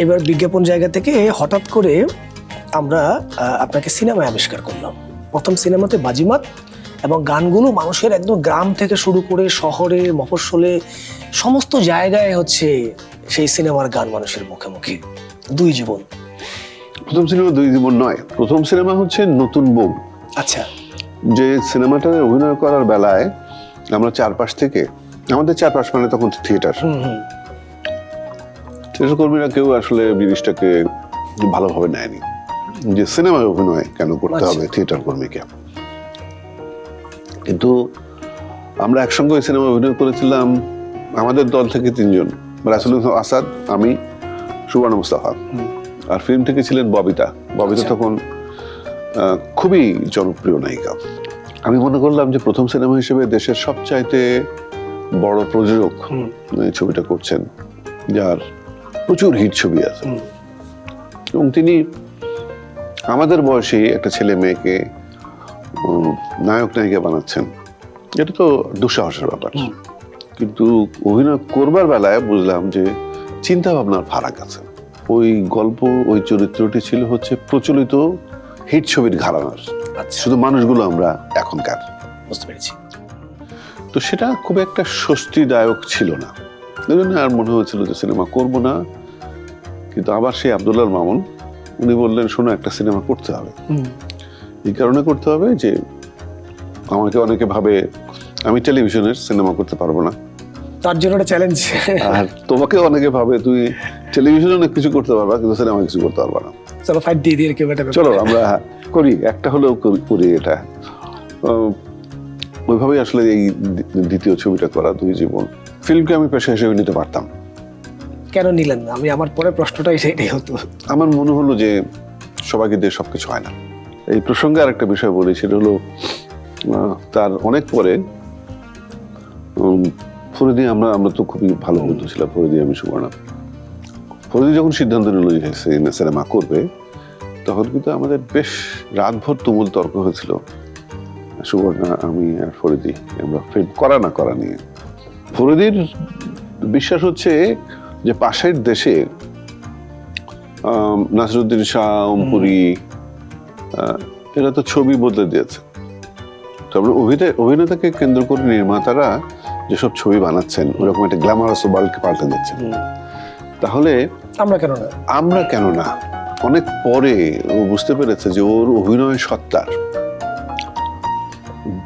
এবার বিজ্ঞাপন জায়গা থেকে হঠাৎ করে আমরা আপনাকে সিনেমায় আবিষ্কার করলাম। প্রথম সিনেমাতে বাজিমাত এবং গানগুলো মানুষের একদম গ্রাম থেকে শুরু করে শহরে মফস্বলে সমস্ত জায়গায় হচ্ছে সেই সিনেমার গান মানুষের মুখে মুখে। দুই জীবন। প্রথম সিনেমা দুই জীবন নয়। প্রথম সিনেমা হচ্ছে নতুন বউ। আচ্ছা। যে সিনেমাটা অভিনয় করার বেলায় আমরা চারপাশ থেকে আমাদের চারপাশ মানে তখন থিয়েটার। কর্মীরা কেউ আসলে জিনিসটাকে ভালোভাবে নেয়নি যে সিনেমায় অভিনয় কেন করতে আচ্ছা। হবে থিয়েটার কর্মীকে কিন্তু আমরা একসঙ্গে ওই সিনেমায় অভিনয় করেছিলাম আমাদের দল থেকে তিনজন রাসুল আসাদ আমি সুবর্ণ মুস্তাফা আর ফিল্ম থেকে ছিলেন ববিতা ববিতা আচ্ছা। তখন খুবই জনপ্রিয় নায়িকা আমি মনে করলাম যে প্রথম সিনেমা হিসেবে দেশের সবচাইতে বড় প্রযোজক। ছবিটা করছেন যার প্রচুর হিট ছবি আছে। এবং তিনি আমাদের বয়সে একটা ছেলে মেয়েকে নায়ক নায়িকা বানাচ্ছেন। এটা তো দুঃসাহসের ব্যাপার। কিন্তু অভিনয় করবার বেলায় বুঝলাম যে চিন্তা ভাবনার ফারাক আছে। ওই গল্প ওই চরিত্রটি ছিল হচ্ছে প্রচলিত হিট ছবির ঘরানার। আচ্ছা। শুধু মানুষগুলো আমরা এখনকার। বুঝতে পেরেছি। তো সেটা খুব একটা স্বস্তিদায়ক ছিল না। জন্য আর মনে হয়েছিল যে সিনেমা করব না। কিন্তু আবার সেই আবদুল্লাহ মামুন উনি বললেন শোনো একটা সিনেমা করতে হবে। এই কারণে করতে হবে যে আমাকে অনেকে ভাবে আমি টেলিভিশনের সিনেমা করতে পারব না। তার জন্য একটা চ্যালেঞ্জ আর তোমাকে অনেকে ভাবে তুই টেলিভিশনে অনেক কিছু করতে পারবা কিন্তু সিনেমা কিছু করতে পারবা না। চলো ফাইট দিয়ে দিয়ে কেউ ব্যাপার। চলো আমরা করি একটা হলেও করি এটা। ওইভাবেই আসলে এই দ্বিতীয় ছবিটা করা দুই জীবন। ফিল্মকে আমি পেশা হিসেবে নিতে পারতাম। কেন নিলেন না? আমি আমার পরে প্রশ্নটাই সেটাই হতো। আমার মনে হলো যে সবাইকে দিয়ে সব কিছু হয় না। এই প্রসঙ্গে আরেকটা বিষয় বলি সেটা হলো তার অনেক পরে ফরিদি আমরা আমরা তো খুবই ভালো বন্ধু ছিলাম ফরিদি আমি সুবর্ণা। ফরিদি যখন সিদ্ধান্ত নিল যে সিনেমা করবে তখন কিন্তু আমাদের বেশ রাতভর তুমুল তর্ক হয়েছিল সুবর্ণা আমি আর ফরিদি আমরা ফিল্ম করা না করা নিয়ে। ফরিদির বিশ্বাস হচ্ছে যে পাশের দেশে নাসিরুদ্দিন শাহ ওমপুরি আহ, এরা তো ছবি বদলে দিয়েছে। তারপরে অভিনয় অভিনেতাকে কেন্দ্র করে নির্মাতারা যেসব ছবি বানাচ্ছেন ওরকম একটা গ্ল্যামারাস ওয়ার্ল্ডকে পাল্টে দিচ্ছেন। তাহলে আমরা কেন না? আমরা কেন না? অনেক পরে ও বুঝতে পেরেছে যে ওর অভিনয় সত্তার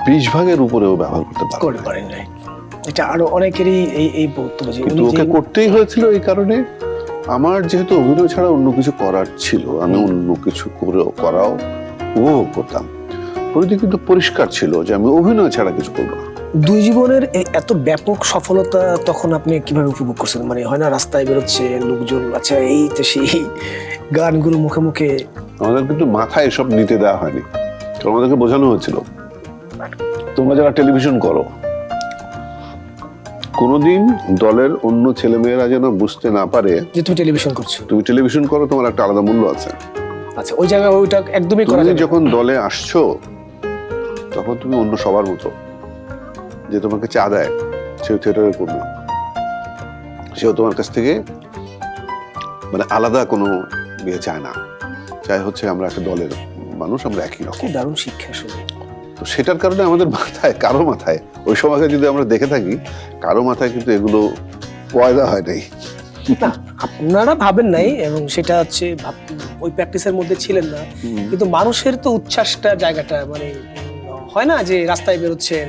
বিশ ভাগের উপরে ও ব্যবহার করতে পারে এটা আরও অনেকেরই এই এই বক্তব্য যে উনি ওকে করতেই হয়েছিল এই কারণে। আমার যেহেতু অভিনয় ছাড়া অন্য কিছু করার ছিল আমি অন্য কিছু করে করাও উপভোগ করতাম। পরিধি কিন্তু পরিষ্কার ছিল যে আমি অভিনয় ছাড়া কিছু করব না। দুই জীবনের এত ব্যাপক সফলতা তখন আপনি কীভাবে উপভোগ করছেন? মানে হয় না রাস্তায় বেরোচ্ছে লোকজন আচ্ছা এই তো সেই গানগুলো মুখে মুখে আমাদের কিন্তু মাথায় এসব নিতে দেওয়া হয়নি। আমাদেরকে বোঝানো হয়েছিল তোমরা যারা টেলিভিশন করো কোনোদিন দলের অন্য ছেলেমেয়েরা যেন বুঝতে না পারে যে তুমি টেলিভিশন করছ। তুমি টেলিভিশন করো তোমার একটা আলাদা মূল্য আছে। আচ্ছা ওই জায়গায় ওইটা একদমই করা তুমি যখন দলে আসছো তখন তুমি অন্য সবার মতো যে তোমাকে চা দেয় সেও থিয়েটারে করবে। সেও তোমার কাছ থেকে মানে আলাদা কোনো বিয়ে চায় না। চাই হচ্ছে আমরা একটা দলের মানুষ আমরা একই রকম। দারুণ শিক্ষা শুনে। তো সেটার কারণে আমাদের মাথায় কারও মাথায় ওই সময়কে যদি আমরা দেখে থাকি কারও মাথায় কিন্তু এগুলো পয়দা হয় নাই। না আপনারা ভাবেন নাই এবং সেটা হচ্ছে ওই প্র্যাকটিসের মধ্যে ছিলেন না। কিন্তু মানুষের তো উচ্ছ্বাসটা জায়গাটা মানে হয় না যে রাস্তায় বেরোচ্ছেন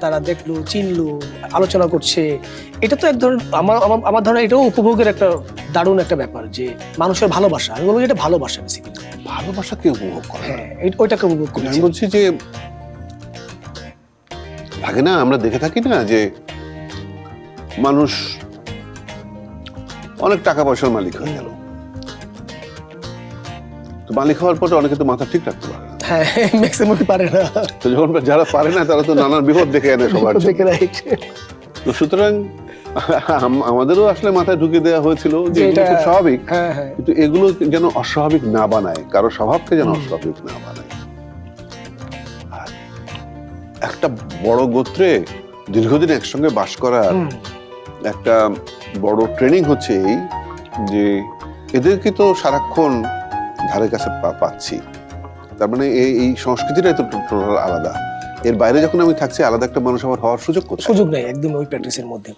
তারা দেখল চিনলো আলোচনা করছে। এটা তো এক ধরনের আমার আমার- ধারণা এটাও উপভোগের একটা দারুণ একটা ব্যাপার যে মানুষের ভালোবাসা আমি বলব এটা ভালোবাসা বেসিক্যালি ভালোবাসাকে উপভোগ করে? হ্যাঁ ওইটাকে উপভোগ আমি বলছি যে থাকে না আমরা দেখে থাকি না যে মানুষ অনেক টাকা পয়সার মালিক হয়ে গেল। তো মালিক হওয়ার পরে অনেকে তো মাথা ঠিক রাখতে হ্যাঁ ম্যাক্সিমাম পারে না। তো যখন যারা পারে না তারা তো নানান বিপদ দেখে আনে সবার দেখে রাইট তো সুতরাং আমাদেরও আসলে মাথায় ঢুকে দেওয়া হয়েছিল যে এটা- খুব স্বাভাবিক। হ্যাঁ হ্যাঁ। কিন্তু এগুলো যেন অস্বাভাবিক না বানায় কারও স্বভাবকে যেন অস্বাভাবিক না বানায়। একটা বড় গোত্রে দীর্ঘদিন একসঙ্গে বাস করার একটা বড় ট্রেনিং হচ্ছে এই যে এদেরকে তো সারাক্ষণ ধারে কাছে পাচ্ছি। তার মানে এই সংস্কৃতিটাই তো টোটাল আলাদা। এর বাইরে যখন আমি থাকছি, আলাদা একটা মানুষ আমার হওয়ার সুযোগ সুযোগ নেই, একদম ওই প্র্যাকটিসের মধ্যে।